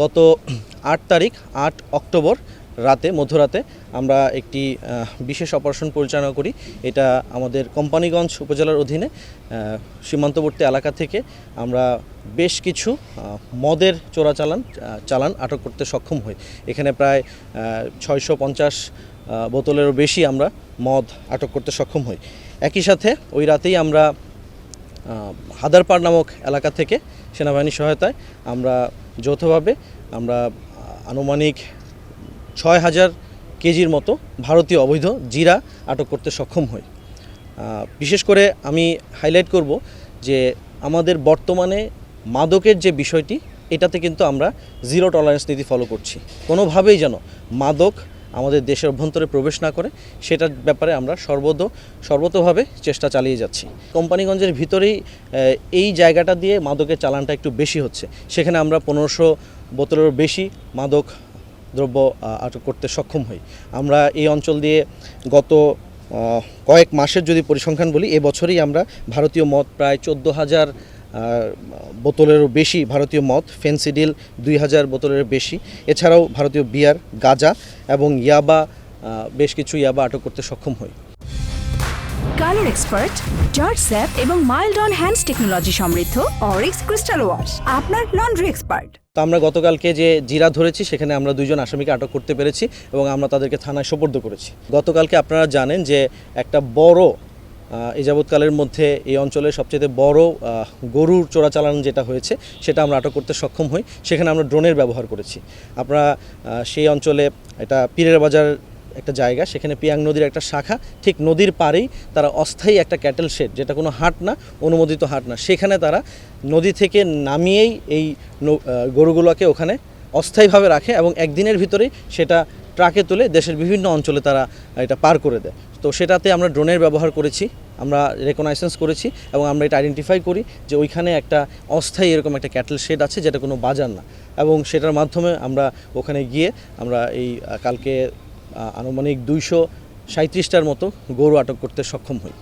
গত আট তারিখ, আট অক্টোবর রাতে, মধ্যরাতে আমরা একটি বিশেষ অপারেশন পরিচালনা করি। এটা আমাদের কোম্পানিগঞ্জ উপজেলার অধীনে সীমান্তবর্তী এলাকা থেকে আমরা বেশ কিছু মদের চোরাচালান চালান আটক করতে সক্ষম হই। এখানে প্রায় ছয়শো পঞ্চাশ বোতলেরও বেশি আমরা মদ আটক করতে সক্ষম হই। একই সাথে ওই রাতেই আমরা হাদারপাড় নামক এলাকা থেকে সেনাবাহিনীর সহায়তায় আমরা যৌথভাবে আমরা আনুমানিক ছয় হাজার কেজির মতো ভারতীয় অবৈধ জিরা আটক করতে সক্ষম হই। বিশেষ করে আমি হাইলাইট করব যে আমাদের বর্তমানে মাদকের যে বিষয়টি, এটাতে কিন্তু আমরা জিরো টলারেন্স নীতি ফলো করছি। কোনোভাবেই যেন মাদক আমাদের দেশের অভ্যন্তরে প্রবেশ না করে, সেটার ব্যাপারে আমরা সর্বদ, সর্বতভাবে চেষ্টা চালিয়ে যাচ্ছি। কোম্পানিগঞ্জের ভিতরেই এই জায়গাটা দিয়ে মাদকের চালানটা একটু বেশি হচ্ছে। সেখানে আমরা পনেরোশো বোতলেরও বেশি মাদক দ্রব্য আটক করতে সক্ষম হই। আমরা এই অঞ্চল দিয়ে গত কয়েক মাসের যদি পরিসংখ্যান বলি, এবছরই আমরা ভারতীয় মদ প্রায় চোদ্দ হাজার বোতলেরও বেশি ভারতীয় মদ ফেন্সিডিল দুই হাজার বোতলের বেশি। এছাড়াও ভারতীয় বিয়ার গাজা এবং ইয়াবা বেশ কিছু ইয়াবা আটক করতে সক্ষম হই। কালার এক্সপার্ট জর্জ স্যাপ এবং মাইল্ড অন হ্যান্ডস টেকনোলজি সমৃদ্ধ অরিক্স ক্রিস্টাল ওয়াশ আপনার লন্ড্রি এক্সপার্ট। তো আমরা গতকালকে যে জিরা ধরেছি সেখানে আমরা দুইজন আসামিকে আটক করতে পেরেছি এবং আমরা তাদেরকে থানায় সোপর্দ করেছি। গতকালকে আপনারা জানেন যে একটা বড় এই যাবৎকালের মধ্যে এই অঞ্চলের সবচেয়ে বড় গরুর চোরাচালান যেটা হয়েছে সেটা আমরা আটক করতে সক্ষম হই। সেখানে আমরা ড্রোনের ব্যবহার করেছি। আহ, সেই অঞ্চলে এটা পীরের বাজার একটা জায়গা সেখানে পিয়াং নদীর একটা শাখা ঠিক নদীর পাড়েই তারা অস্থায়ী একটা ক্যাটেল শেড যেটা কোনো হাট না অনুমোদিত হাট না। সেখানে তারা নদী থেকে নামিয়েই এই গরুগুলোকে ওখানে অস্থায়ীভাবে রাখে এবং একদিনের ভিতরেই সেটা ট্রাকে তুলে দেশের বিভিন্ন অঞ্চলে তারা এটা পার করে দেয়। তো সেটাতে আমরা ড্রোনের ব্যবহার করেছি। আমরা রেকনাইসেন্স করেছি এবং আমরা এটা আইডেন্টিফাই করি যে ওইখানে একটা অস্থায়ী এরকম একটা ক্যাটেল শেড আছে যেটা কোনো বাজার না। এবং সেটার মাধ্যমে আমরা ওখানে গিয়ে আমরা এই কালকে আনুমানিক দুইশো সাঁত্রিশটার মতো গরু আটক করতে সক্ষম হই।